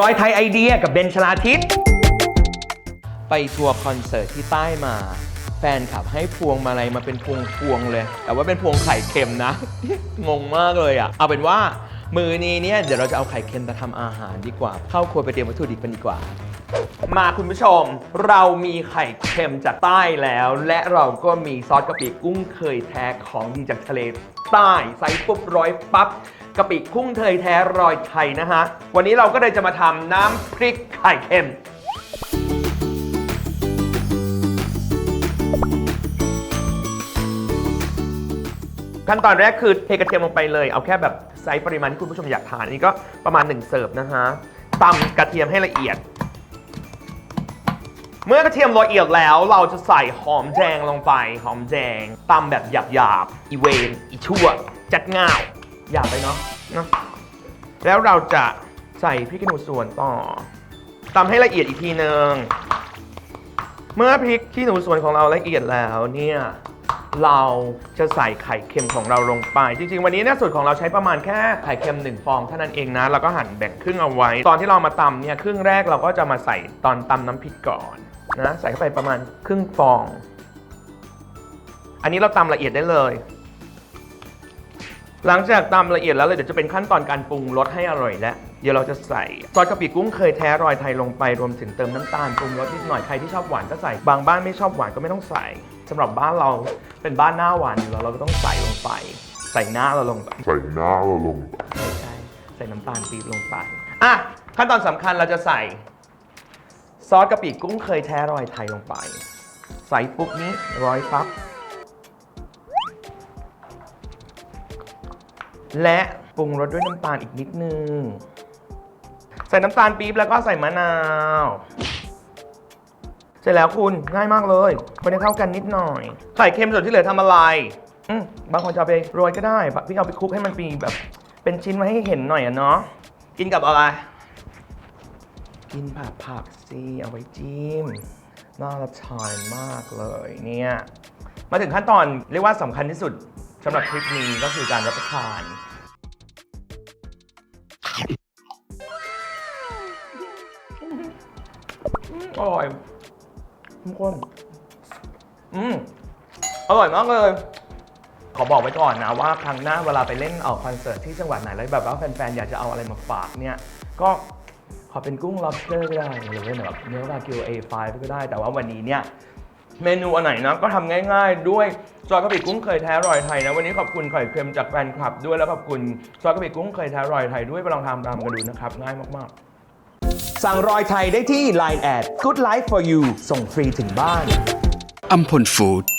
รอยไทยไอเดียกับเบนชลาทิศไปทัวร์คอนเสิร์ตที่ใต้มา แฟนขับให้พวงมาลัยมาเป็นพวงพวงๆเลย แต่ว่าเป็นพวงไข่เค็มนะ งงมากเลยอะ่ะ เอาเป็นว่ามือนี้เนี่ยเดี๋ยวเราจะเอาไข่เค็มมาทำอาหารดีกว่า เข้าครัวไปเตรียมวัตถุดิบกันดีกว่า มาคุณผู้ชม เรามีไข่เค็มจากใต้แล้ว และเราก็มีซอสกะปิกุ้งเคยแท้ของดีจากทะเลใต้ใส่ปุ๊บร้อยปั๊บกะปิกุ้งเคยแท้รอยไทยนะฮะ วันนี้เราก็เลยจะมาทำน้ำพริกไข่เค็มขั้นตอนแรกคือเทกระเทียมลงไปเลย เอาแค่แบบไซส์ปริมาณที่คุณผู้ชมอยากทานอันนี้ก็ประมาณ 1 เสิร์ฟนะฮะตำกระเทียมให้ละเอียด เมื่อกระเทียมละเอียดแล้วเราจะใส่หอมแดงลงไป หอมแดงตำแบบหยาบๆอีเวนอีชั่ว จัดง่าวหยาบไปเนาะเนอะแล้วเราจะใส่พริกขี้หนูสวนต่อตำให้ละเอียดอีกทีหนึ่งเมื่อพริกขี้หนูสวนของเราละเอียดแล้วเนี่ยเราจะใส่ไข่เค็มของเราลงไป จริง ๆ วันนี้เนี่ยสูตรของเราใช้ประมาณแค่ไข่เค็ม1ฟองเท่านั้นเองนะ แล้วก็หั่นแบ่งครึ่งเอาไว้ ตอนที่เรามาตำเนี่ยครึ่งแรกเราก็จะมาใส่ตอนตำน้ำพริกก่อน นะใส่เข้าไปประมาณครึ่งฟอง อันนี้เราตำละเอียดได้เลย หลังจากตำละเอียดแล้วเลยเดี๋ยวจะเป็นขั้นตอนการปรุงรสให้อร่อยแล้วเดี๋ยวเราจะใส่ซอสกะปิกุ้งเคยแท้รอยไทยลงไปรวมถึงเติมน้ำตาลปรุงรสนิดหน่อยใครที่ชอบหวานก็ใส่บางบ้านไม่ชอบหวานก็ไม่ต้องใส่สำหรับบ้านเราเป็นบ้านหน้าหวานอยู่แล้วเราก็ต้องใส่ลงไป ใส่หน้าเราลงไปใส่หน้าเราลงไปไม่ใช่ใส่น้ำตาลปี๊บลงไปอะขั้นตอนสำคัญเราจะใส่ ซอสกะปิกุ้งเคยแท้รอยไทยลงไป ใส่ปุ๊บนี้ร้อยปั๊บและปรุงรสด้วยน้ำตาลอีกนิดนึง ใส่น้ำตาลปี๊บแล้วก็ใส่มะนาว เสร็จแล้วคุณง่ายมากเลยคนให้เข้ากันนิดหน่อย ไข่เค็มส่วนที่เหลือทำอะไรบางคนจะเอาไปโรยก็ได้ พี่เอาไปคลุกให้มันมีแบบ เป็นชิ้นมาให้เห็นหน่อยอะเนาะ กินกับอะไร กินผักผักสิเอาไว้จิ้มน่ารับทานมากเลยเนี่ย มาถึงขั้นตอนเรียกว่าสำคัญที่สุดสำหรับคลิปนี้ก็คือการรับประทาน อร่อยทุกคนอืมอร่อยมากเลย ขอบอกไว้ก่อนนะว่าครั้งหน้าเวลาไปเล่นออกคอนเสิร์ตที่จังหวัดไหนแล้วแบบว่าแฟนๆ อยากจะเอาอะไรมาฝากเนี่ย ก็ ขอเป็นกุ้ง lobster ก็ได้หรือว่าแบบเนื้อวากิว A5 ก็ได้ แต่ว่าวันนี้เนี่ยเมนูอันไหนนะก็ทำง่ายๆด้วยซอสกะปิกุ้งเคยแท้รอยไทยนะ วันนี้ขอบคุณไข่เค็มจากแฟนคลับด้วยแล้วขอบคุณซอสกะปิกุ้งเคยแท้รอยไทยด้วยไปลองทำตามกันดูนะครับง่ายมากๆ สั่งรอยไทยได้ที่ Line แอด Good Life for You ส่งฟรีถึงบ้านอัมพลฟู้ด